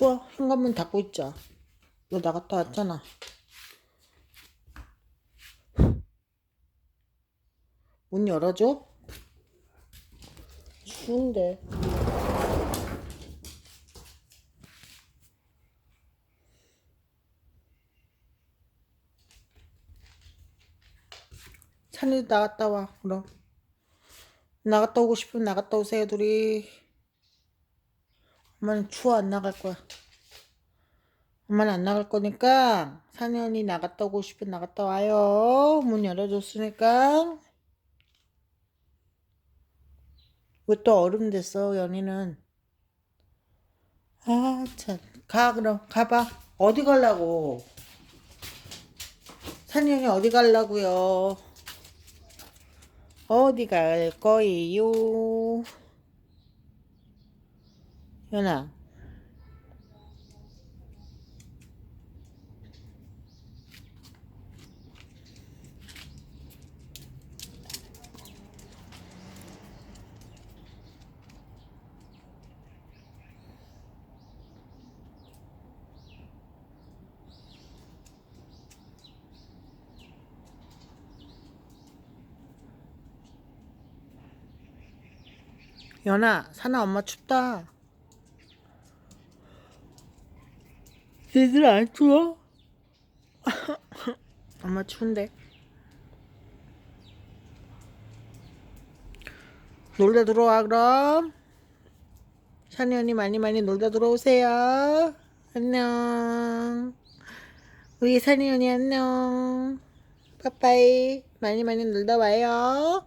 추워. 현관문 닫고 있자. 너 나갔다 왔잖아. 문 열어줘? 추운데. 찬이도 나갔다 와, 그럼. 나갔다 오고 싶으면 나갔다 오세요, 둘이. 엄마는 추워 안 나갈 거야. 엄마는 안 나갈 거니까 산이 나갔다 오고 싶으면 나갔다 와요. 문 열어줬으니까. 왜 또 얼음 됐어, 연희는. 아, 참. 가, 그럼. 가봐. 어디 가려고? 산이 언니 어디 가려고요? 어디 갈 거예요? 연아. 연아, 사나 엄마 춥다. 얘들 안 추워? 엄마 추운데. 놀다 들어와 그럼. 샤니 언니 많이 많이 놀다 들어오세요. 안녕. 우리 산이 언니 안녕. 빠빠이. 많이 많이 놀다 와요.